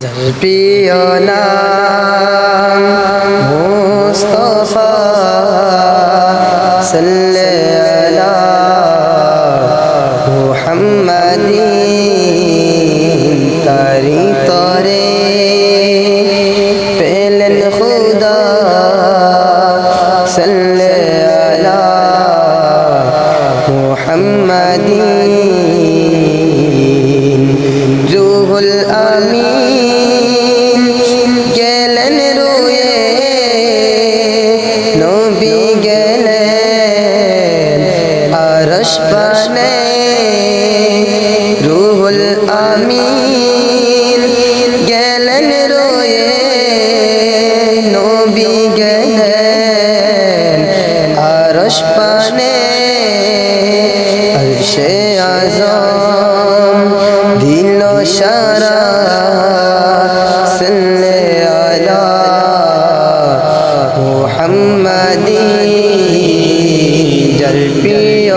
প্রিয় নাম মুস্তফা সাল্লে আলা মুহাম্মাদিন তারি তরে পেলেন খুদা সাল্লে আলা মুহাম্মাদিন আমিন গেলেন রুয়ে, নবী গেলেন আরশ পানে। আরশে আজম দিল সারা, সাল্লে আলা মুহাম্মাদিন যার প্রিয়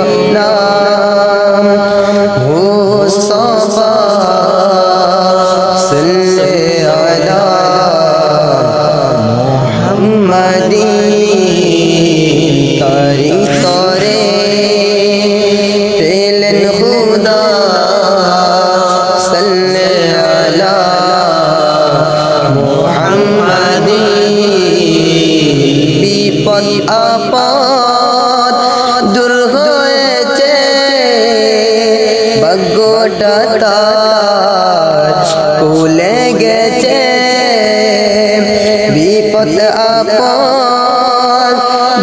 বিপদ আপদ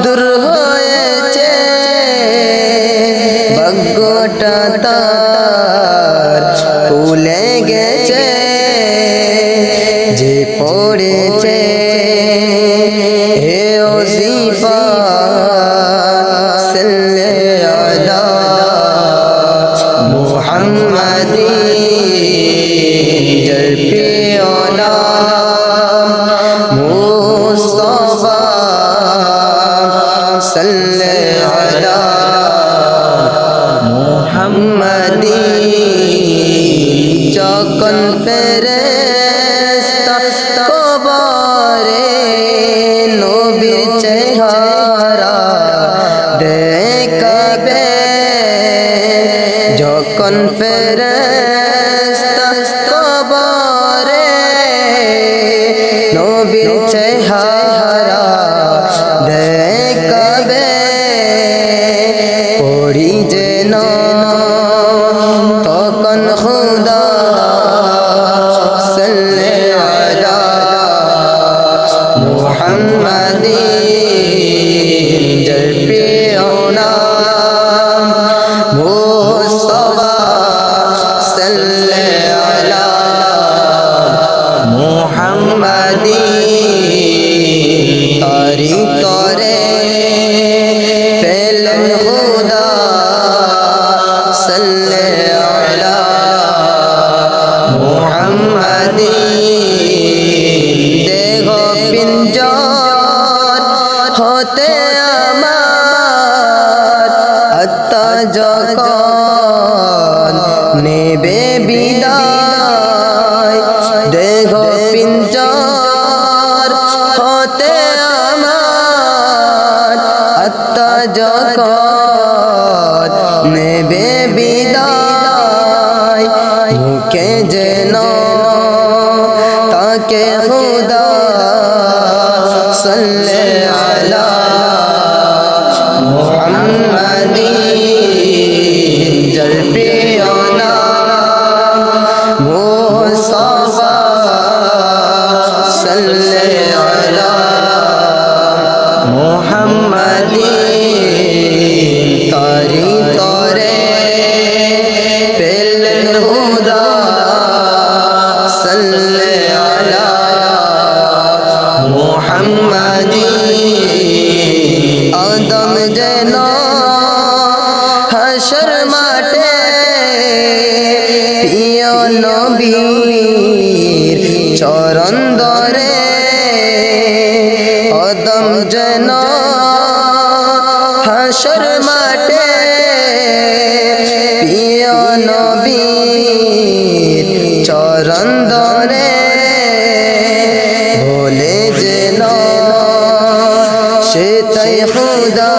দূর হয়েছে ভাগ্যটা তার কুলে গেছে যে পড়েছে সাল্লে আলা মুহাম্মাদিন যখন ফেরেশতা কবরে নবীর চেহারা দেখাবে যখন ফেরেশতা যেন তখন খুদা সাল্লে আলা মুহাম্মাদিন আত্মা যখন নেবে বিদায় দেহ পিঞ্জর হতে আমার। আত্মা যখন নেবে বিদায়, মুখে যেন তাকে মুহাম্মাদিন তারি তরে পেলেন হুদা সাল্লে আলা মুহাম্মাদিন আদম যেন হাসর মাঠে প্রিয় নবীর হাসর মাঠে প্রিয় নবীর চরণ বলে যে নয় সে তাই হুদা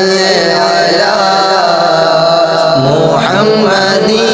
صل على محمد